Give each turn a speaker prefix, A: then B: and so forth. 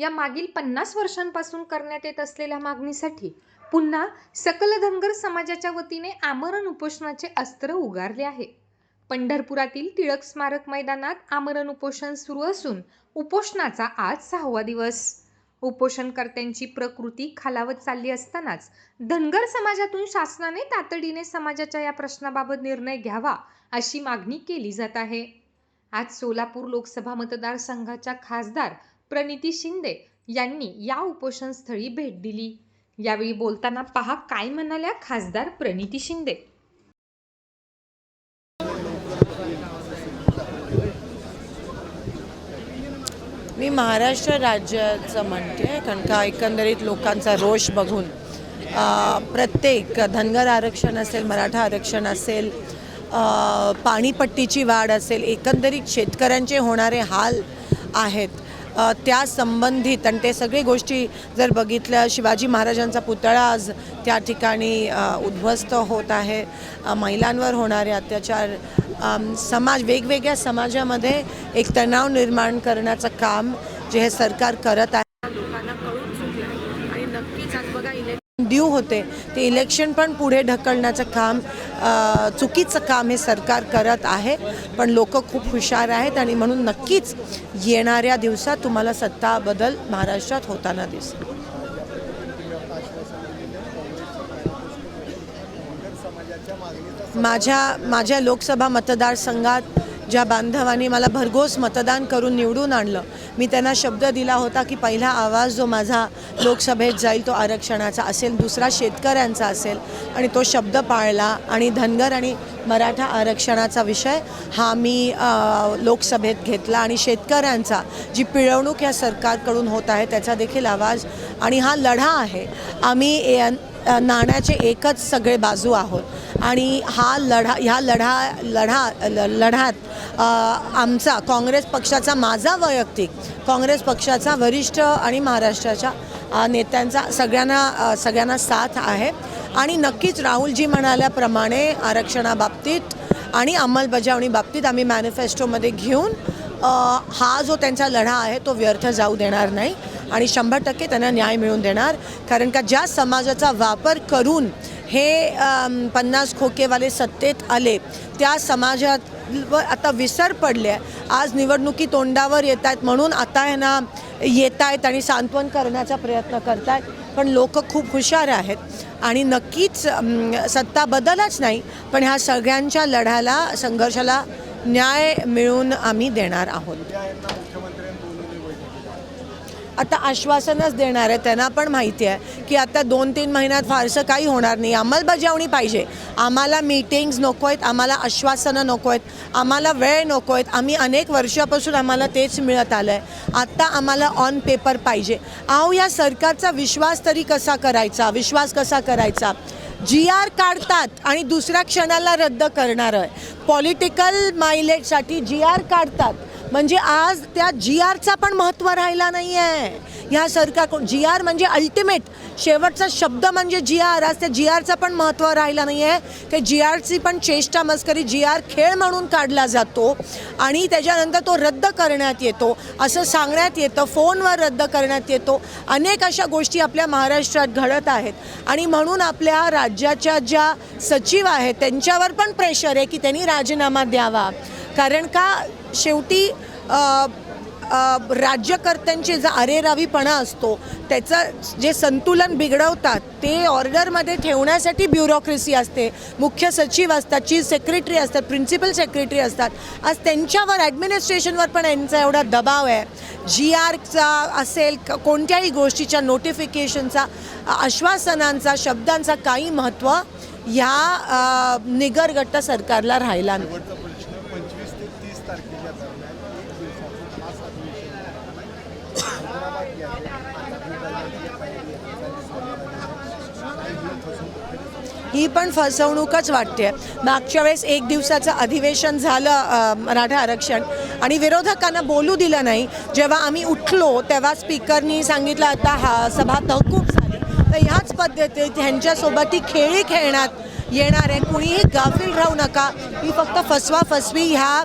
A: या मागील पन्नास वर्षांपासून करण्यात येत असलेल्या मागणीसाठी पुन्हा सकल धनगर समाजाच्या वतीने आमरण उपोषणाचे अस्त्र उगारले आहे. पंढरपुरातील टिळक स्मारक मैदानात आमरण उपोषण सुरू असून उपोषणाचा आज सहावा दिवस. उपोषणकर्त्यांची प्रकृती खालावत चालली असतानाच धनगर समाजातून शासनाने तातडीने समाजाच्या या प्रश्नाबाबत निर्णय घ्यावा अशी मागणी केली जात आहे. आज सोलापूर लोकसभा मतदारसंघाच्या खासदार प्रणिती शिंदे यांनी या उपोषणस्थळी भेट दिली. यावेळी बोलताना पहा काय म्हणाल्या खासदार प्रणिती शिंदे.
B: मी महाराष्ट्र राज्याचं म्हणते कारण का एकंदरीत लोकांचा रोष बघून प्रत्येक धनगर आरक्षण असेल मराठा आरक्षण असेल पाणीपट्टीची वाढ असेल एकंदरीत शेतकऱ्यांचे होणारे हाल आहेत. त्या संबंधित आणि ते सगळी गोष्टी जर बघितल्या शिवाजी महाराजांचा पुतळा आज त्या ठिकाणी उद्ध्वस्त होत आहे. महिलांवर होणारे अत्याचार समाज वेगवेगळ्या समाजामध्ये एक तणाव निर्माण करण्याचं काम जे हे सरकार करत आहे. लोकांना कळून चुकलं आणि नक्कीच आज बघा इलेक्शन ड्यू होते ते इलेक्शन पण पुढे ढकलण्याचं काम चुकीचं काम हे सरकार करत आहे. पण लोक खूप हुशार आहेत आणि म्हणून नक्कीच येणाऱ्या दिवसात तुम्हाला सत्ता बदल महाराष्ट्रात होताना दिसेल. माझ्या माझ्या लोकसभा मतदारसंघात ज्या बांधवांनी मला भरघोस मतदान करून निवडून आणलं मी त्यांना शब्द दिला होता की पहिला आवाज जो माझा लोकसभेत जाईल तो आरक्षणाचा असेल दुसरा शेतकऱ्यांचा असेल आणि तो शब्द पाळला आणि धनगर आणि मराठा आरक्षणाचा विषय हा मी लोकसभेत घेतला आणि शेतकऱ्यांचा जी पिळवणूक या सरकारकडून होत आहे त्याचा देखील आवाज आणि हा लढा आहे. आम्ही ए- नाण्याचे एकच सगळे बाजू आहोत. आणि हा लढा ह्या लढा लढा ल- लढ्यात आमचा काँग्रेस पक्षाचा माझा वैयक्तिक काँग्रेस पक्षाचा वरिष्ठ आणि महाराष्ट्राच्या नेत्यांचा सगळ्यांना सगळ्यांना साथ आहे. आणि नक्कीच राहुलजी म्हणाल्याप्रमाणे आरक्षणाबाबतीत आणि अंमलबजावणी बाबतीत आम्ही मॅनिफेस्टोमध्ये घेऊन हा जो त्यांचा लढा आहे तो व्यर्थ जाऊ देणार नाही. आणि शंभर टक्के त्यांना न्याय मिळवून देणार. कारण का ज्या समाजाचा वापर करून हे पन्नास खोकेवाले सत्तेत आले त्या समाजावर आता विसर पडले. आहे आज निवडणुकी तोंडावर येत आहेत म्हणून आता यांना येत आहेत आणि सांत्वन करण्याचा प्रयत्न करत आहेत. पण लोक खूप हुशार आहेत आणि नक्कीच सत्ता बदलच नाही. पण ह्या सगळ्यांच्या लढ्याला संघर्षाला न्याय मिळून आम्ही देणार आहोत. आता आश्वासनच देणार आहे त्यांना पण माहिती आहे की आता दोन तीन महिन्यात फारसं काही होणार नाही. अंमलबजावणी पाहिजे. आम्हाला मीटिंग्स नको आहेत आम्हाला आश्वासनं नको आहेत आम्हाला वेळ नको आहेत. आम्ही अनेक वर्षापासून आम्हाला तेच मिळत आलं आहे आत्ता आम्हाला ऑन पेपर पाहिजे. अहो या सरकारचा विश्वास तरी कसा करायचा? विश्वास कसा करायचा? जी आर काढतात आणि दुसऱ्या क्षणाला रद्द करणार आहे. पॉलिटिकल मायलेजसाठी जी आर काढतात. म्हणजे आज त्या जी आरचा पण महत्त्व राहिला नाही आहे ह्या सरकार जी आर म्हणजे अल्टिमेट शेवटचा शब्द म्हणजे जी आर आज त्या जी आरचा पण महत्त्व राहिला नाही आहे ते जी आरची पण चेष्टा मस्करी जी आर खेळ म्हणून काढला जातो आणि त्याच्यानंतर तो रद्द करण्यात येतो. असं सांगण्यात येतं फोनवर रद्द करण्यात येतो. अनेक अशा गोष्टी आपल्या महाराष्ट्रात घडत आहेत. आणि म्हणून आपल्या राज्याच्या ज्या सचिव आहेत त्यांच्यावर पण प्रेशर आहे की त्यांनी राजीनामा द्यावा. कारण का? शेवटी राज्यकर्त्यांचे राज्यकर्त्यांची जो अरेरावीपणा असतो त्याचं जे संतुलन बिघडवतात ते ऑर्डरमध्ये ठेवण्यासाठी ब्युरोक्रेसी असते. मुख्य सचिव असतात चीफ सेक्रेटरी असतात प्रिन्सिपल सेक्रेटरी असतात. आज त्यांच्यावर ॲडमिनिस्ट्रेशनवर पण यांचा एवढा दबाव आहे. जी आरचा असेल क- कोणत्याही गोष्टीच्या नोटिफिकेशनचा आश्वासनांचा शब्दांचा काही महत्त्व ह्या निगरगट्ट सरकारला राहिला नाही
C: शेवटचा प्रश्न पंचवीस ते तीस तारखेच्या दरम्यान एक दिवसाचं खास अधिवेशन हैदराबाद जे आहे आझादीबाजाची काही काही दिवस फसवणूक
B: ही पण फसवणूकच वाटते. मागच्या वेळेस एक दिवसाचं अधिवेशन झालं मराठा आरक्षण. आणि विरोधकांना बोलू दिलं नाही. जेव्हा आम्ही उठलो तेव्हा स्पीकरनी सांगितलं आता हा सभा तहकूब झाली. तर ह्याच पद्धतीत ह्यांच्यासोबत ही खेळी खेळण्यात येणार आहे कुणीही गाफील राहू नका. ही फक्त फसवा फसवी ह्या